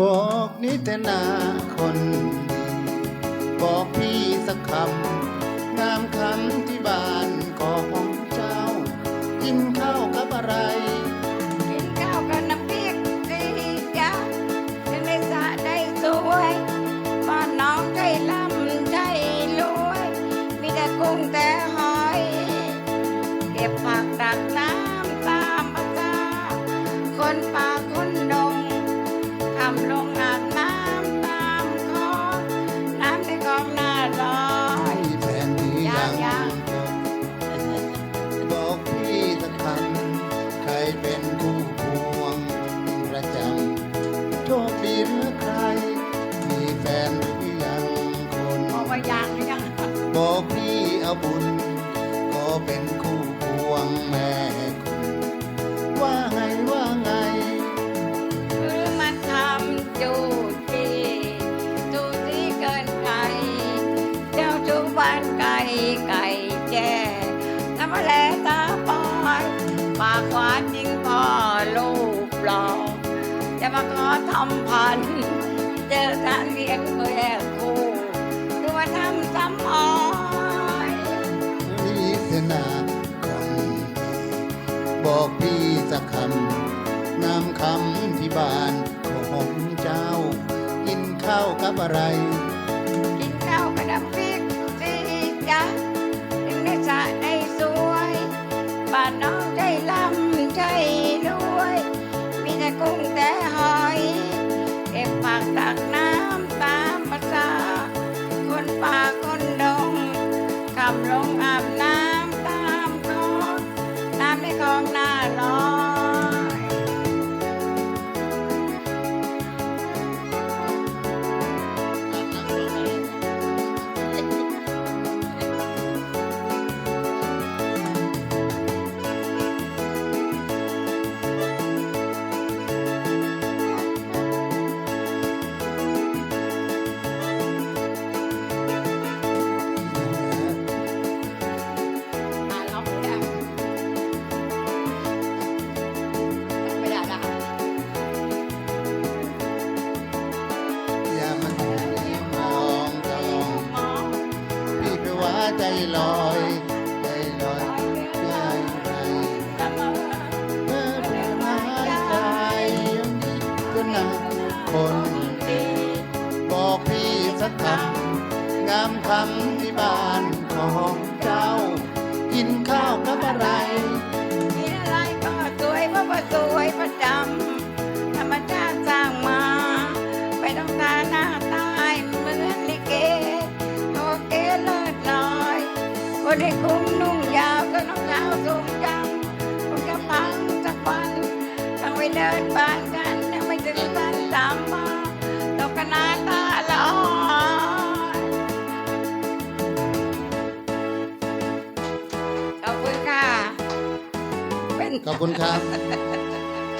บอกนิตนาคนดีบอกพี่สักคำงามคำที่บ้านของเจ้า กินข้าวกับอะไรกินข้าวกับน้ำพริกดีจ้ะจะได้สะได้สวยบ้านน้องใจลำใจรวย มีแต่กุ้งแต่หอย เก็บผักดักน้ำ บุญ ก็เป็นคู่ควงแม่คุณ ว่าไงว่าไง คือมันทำจูจีจูจีเกินไก่เจ้าชูบานไก่ไก่แจ้ทำอะไรตาปอยปากหวานยิ่งพ่อลูกหลอกจะมาขอทำพัน เจอการเลี้ยงแม่คู่ บอกพี่สักคำนำคำที่บ้านของเจ้า กินข้าวกับอะไร กินข้าวกับน้ำพริกสิจ๊ะถึงได้สะได้สวยบ้านน้องใจลำใจรวย มีแต่กุ้งแต่หอยเก็บผักตักน้ำ ใจลอยใจลอยใจลอยเมื่อเดินมาใจยังดีก็นาคนดีบอกพี่สักคำงามคำที่บ้านของเจ้า กินข้าวกับอะไร ได้คุ้มนุ่งยาวก็น้องสาวทรงจำคุณกำลังสักวันต้องไปเดินบ้านกันยังไม่ถึงบ้านสามมาตกกันหนาตาลอยขอบคุณค่ะ เป็น ขอบคุณครับ